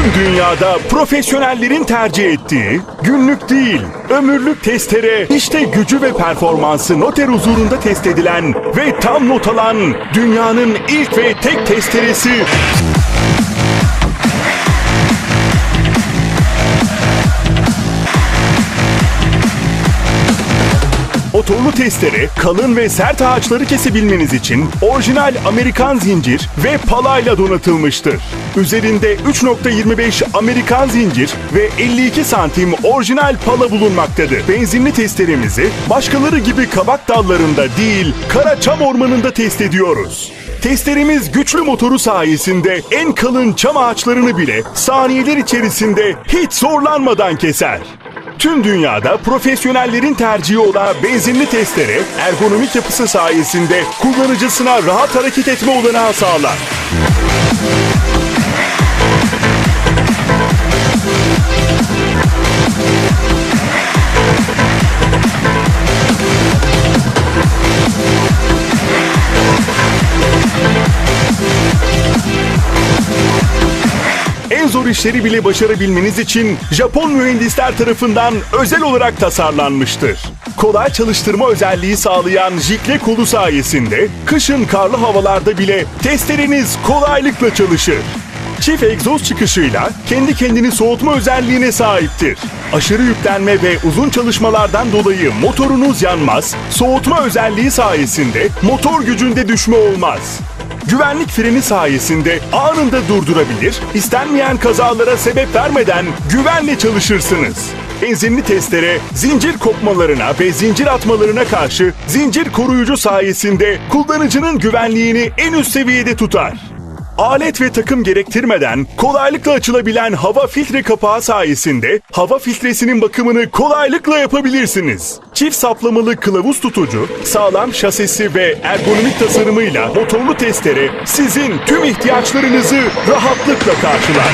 Tüm dünyada profesyonellerin tercih ettiği, günlük değil, ömürlük testere, işte gücü ve performansı noter huzurunda test edilen ve tam not alan dünyanın ilk ve tek testeresi Motorlu testere kalın ve sert ağaçları kesebilmeniz için orijinal Amerikan zincir ve palayla donatılmıştır. Üzerinde 3.25 Amerikan zincir ve 52 santim orijinal pala bulunmaktadır. Benzinli testeremizi başkaları gibi kabak dallarında değil, kara çam ormanında test ediyoruz. Testeremiz güçlü motoru sayesinde en kalın çam ağaçlarını bile saniyeler içerisinde hiç zorlanmadan keser. Tüm dünyada profesyonellerin tercihi olan benzinli testere ergonomik yapısı sayesinde kullanıcısına rahat hareket etme olanağı sağlar. Zor işleri bile başarabilmeniz için Japon mühendisler tarafından özel olarak tasarlanmıştır. Kolay çalıştırma özelliği sağlayan jikle kolu sayesinde kışın karlı havalarda bile testereniz kolaylıkla çalışır. Çift egzoz çıkışıyla kendi kendini soğutma özelliğine sahiptir. Aşırı yüklenme ve uzun çalışmalardan dolayı motorunuz yanmaz, soğutma özelliği sayesinde motor gücünde düşme olmaz. Güvenlik freni sayesinde anında durdurabilir, istenmeyen kazalara sebep vermeden güvenle çalışırsınız. Benzinli testere zincir kopmalarına ve zincir atmalarına karşı zincir koruyucu sayesinde kullanıcının güvenliğini en üst seviyede tutar. Alet ve takım gerektirmeden kolaylıkla açılabilen hava filtre kapağı sayesinde hava filtresinin bakımını kolaylıkla yapabilirsiniz. Çift saplamalı kılavuz tutucu, sağlam şasisi ve ergonomik tasarımıyla motorlu testere sizin tüm ihtiyaçlarınızı rahatlıkla karşılar.